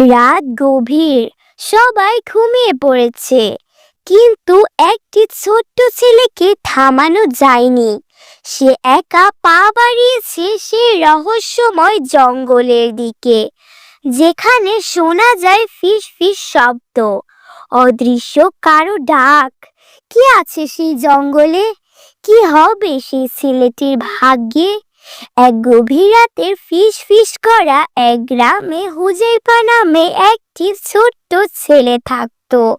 রাত গভীর। সবাই ঘুমিয়ে পড়েছে। কিন্তু একটি ছোট্ট ছেলেকে থামানো যায়নি। সে একা পা বাড়িয়েছে সে রহস্যময় জঙ্গলের দিকে, যেখানে শোনা যায় ফিস ফিস শব্দ। অদৃশ্য কারও ডাক। কি আছে সেই জঙ্গলে? কি হবে সেই ছেলেটির ভাগ্যে? এক গভীর রাতের ফিস ফিস করা এক গ্রামে হুজাইফা নামে একটি ছোট্ট ছেলে থাকতো।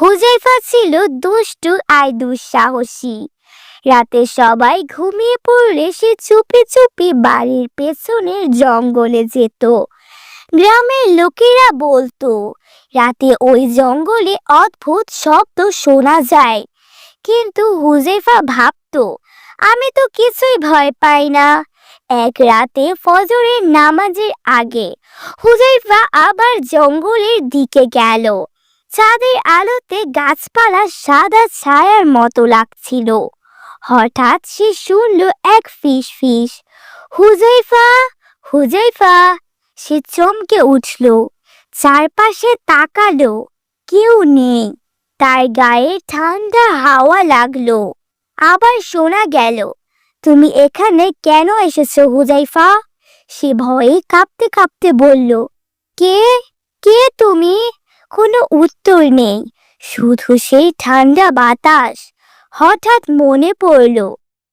হুজাইফা ছিল দুষ্টু আর দুঃসাহসী। রাতে সবাই ঘুমিয়ে পড়লে সে চুপি চুপি বাড়ির পেছনের জঙ্গলে যেত। গ্রামের লোকেরা বলতো, রাতে ওই জঙ্গলে অদ্ভুত শব্দ শোনা যায়। কিন্তু হুজেফা ভাবতো আমি তো কিছুই ভয় পাই না। এক রাতে ফজরের নামাজের আগে হুজাইফা আবার জঙ্গলের দিকে গেল। চাঁদের আলোতে গাছপালা সাদা ছায়ার মতো লাগছিল। হঠাৎ সে শুনল এক ফিস ফিস। হুজাইফা হুজাইফা সে চমকে উঠল। চারপাশে তাকালো। কেউ নেই। তার গায়ে ঠান্ডা হাওয়া লাগল। আবার শোনা গেল, তুমি এখানে কেন এসেছ হুজাইফা? সে ভয়ে কাঁপতে কাঁপতে বলল, কে? কে তুমি? কোনো উত্তর নেই। শুধু সেই ঠান্ডা বাতাস হঠাৎ মনে পড়ল।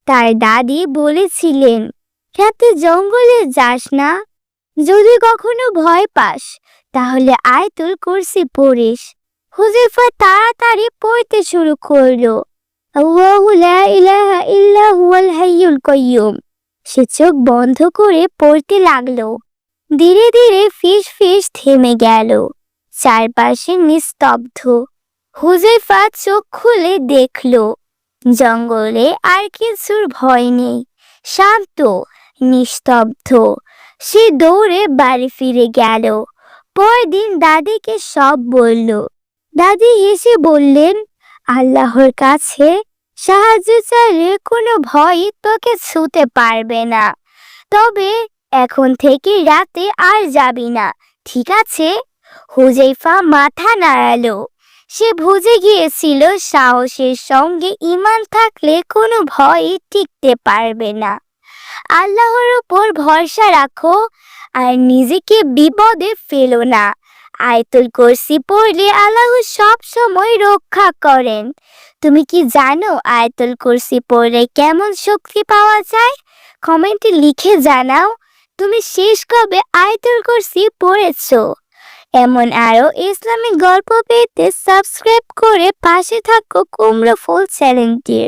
তার দাদি বলেছিলেন রাতে জঙ্গলে যাস না। যদি কখনো ভয় পাস, তাহলে আয়তুল কুরসি পড়িস। হুজিফা তাড়াতাড়ি পড়তে শুরু করল। আল্লাহু লা ইলাহা ইল্লা হুয়াল হাইয়ুল কাইয়্যুম সে চোখ বন্ধ করে পড়তে লাগল। ধীরে ধীরে ফিস ফিস থেমে গেল। চারপাশে নিস্তব্ধ। হুজেফা চোখ খুলে দেখল। জঙ্গলে আর কিছুর ভয় নেই। শান্ত, নিস্তব্ধ। সে দৌড়ে বাড়ি ফিরে গেল। পরদিন দাদিকে সব বলল। দাদি হেসে বললেন আল্লাহর কাছে সাহায্য চাইলে কোনো ভয় তোকে ছুতে পারবে না। তবে এখন থেকে রাতে আর যাবি না, ঠিক আছে? হুজেফা মাথা নাড়ালো। সে বুঝে গিয়েছিল সাহসের সঙ্গে ইমান থাকলে কোনো ভয়ই টিকতে পারবে না। আল্লাহর উপর ভরসা রাখো আর নিজেকে বিপদে ফেলো না। আয়তুল কুরসি পড়লে আল্লাহ সব সময় রক্ষা করেন। তুমি কি জানো আয়তুল কুরসি পড়লে কেমন শক্তি পাওয়া যায়? কমেন্টে লিখে জানাও, তুমি শেষ কবে আয়তুল কুরসি পড়েছো? এমন আরও ইসলামিক গল্প পেতে সাবস্ক্রাইব করে পাশে থাকো কুমড়ো ফুল চ্যানেলটির।